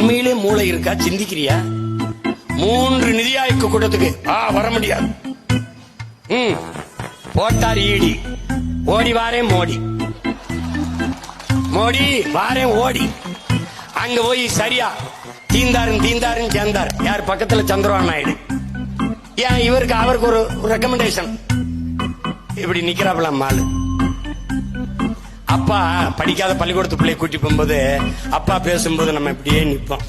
உண்மையிலே மூளை இருக்கா? சிந்திக்கிறியா? மூன்று நிதி ஆய்வு கூட்டத்துக்கு ஆ வர முடியாது. ம் போட்டார் ஈடி ஓடி வாரேன் மோடி. மோடி வாரேன் ஓடி. அங்க போய் சரியா. தீந்தாரும் தீந்தாரும் சேர்ந்தார். யார் பக்கத்துல? சந்திரபாபு நாயுடு. ஏன் இவருக்கு அவருக்கு ஒரு ரெக்கமெண்டேஷன் இப்படி நிக்கிறாப்புல மாலு. அப்பா படிக்காத பள்ளிக்கூடத்து பிள்ளைய கூட்டி போகும்போது அப்பா பேசும்போது நம்ம இப்படியே நிற்போம்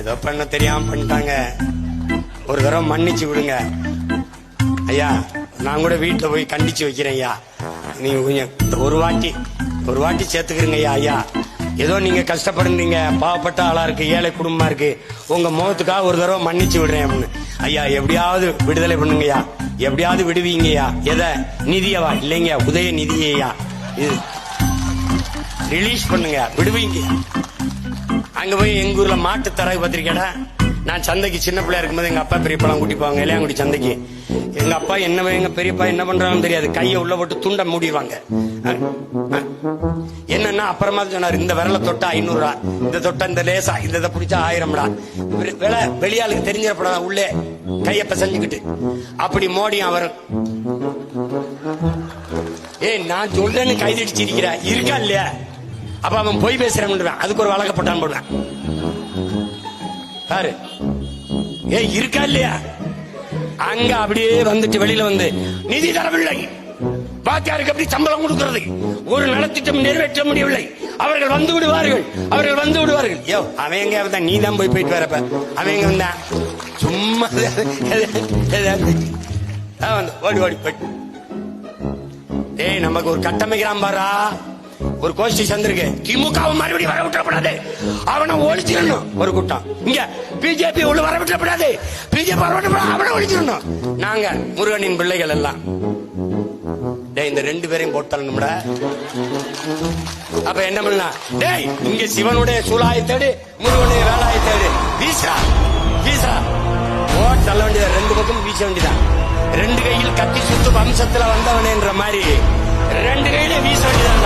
ஏதோ பண்ண தெரியாம பண்ணிட்டாங்க. ஒரு தடவை மன்னிச்சு விடுங்க. ஐயா நான் கூட வீட்டில் போய் கண்டிச்சு வைக்கிறேன் ஐயா. நீங்க கொஞ்சம் ஒரு வாட்டி ஒரு வாட்டி சேர்த்துக்கிறீங்க ஐயா ஐயா. ஏதோ நீங்க கஷ்டப்படுறீங்க. பாவப்பட்ட ஆளா இருக்கு ஏழை குடும்பமா இருக்கு. உங்க முகத்துக்காக ஒரு தடவை மன்னிச்சு விடுறேன் அப்படின்னு. ஐயா எப்படியாவது விடுதலை பண்ணுங்கய்யா எப்படியாவது விடுவீங்கய்யா எதை? நிதியவா? இல்லைங்க உதய நிதியையா இது ரிலீஸ் பண்ணுங்க விடுவீங்க. அங்க போய் எங்க ஊர்ல மாட்டு தரகு பத்திரிக்கைடா நான் சந்தைக்கு சின்ன பிள்ளையா இருக்கும்போது எங்க அப்பா பெரியப்பாலாம் கூட்டி போவாங்க இளையாங்குடி சந்தைக்கு. எங்க அப்பா என்ன எங்க பெரியப்பா என்ன பண்றாங்கன்னு தெரியாது. கையை உள்ள போட்டு துண்டை மூடிடுவாங்க. என்னன்னா அப்புறமா சொன்னாரு இந்த விரல தொட்டா ஐநூறு ரூபா இந்த தொட்டா இந்த லேசா இந்த இதை பிடிச்சா ஆயிரம்டா. விலை வெளியாளுக்கு தெரிஞ்சிடப்படாத உள்ளே கையப்ப செஞ்சுக்கிட்டு அப்படி மோடி அவர். ஏய் நான் சொல்றேன்னு கைதடிச்சு இருக்கா இல்லையா? அப்ப அவன் பொய் பேசுறான் அதுக்கு ஒரு வழக்க போட்டான் போடுவேன். பாரு. ஏய் இருக்கா இல்லையா? அங்க அப்படியே வந்துட்டு வெளியில வந்து நிதி தரவில்லை. வாத்தியாருக்கு எப்படி சம்பளம் கொடுக்கிறது? ஒரு நலத்திட்டம் நிறைவேற்ற முடியவில்லை. அவர்கள் வந்து விடுவார்கள். அவர்கள் வந்து விடுவார்கள். யோ அவன் எங்க வந்தான்? நீ தான் போய் போயிட்டு வரப்ப. அவன் எங்க வந்தான்? சும்மா வந்து ஓடி ஓடி போயிட்டு. ஏய் நமக்கு ஒரு கட்டமைக்கிறான் பாரா. ஒரு கோஷ்டி சந்திருக்கு திமுக மறுபடியும் வர விட்டுறப்படாது அவனை ஒழிச்சிடணும் ஒரு கூட்டம். இங்க பிஜேபி உள்ள வர விட்டுறப்படாது பிஜேபி வர விட்டுறப்படாது அவனை ஒழிச்சிடணும். நாங்க முருகனின் பிள்ளைகள் எல்லாம். டேய் இந்த ரெண்டு பேரையும் போட்டணும்டா அப்ப என்ன பண்ணலாம்? டேய் இங்க சிவனுடைய சூலாயை தேடு முருகனுடைய வேலாயை தேடு. Visa visa. ஓ தள்ள வேண்டியது ரெண்டு பக்கம் வீச வேண்டியதான் ரெண்டு கையில் கத்தி சுத்து வம்சத்துல வந்தவனேன்ற மாதிரி. ரெண்டு கையில வீச வேண்டியதான்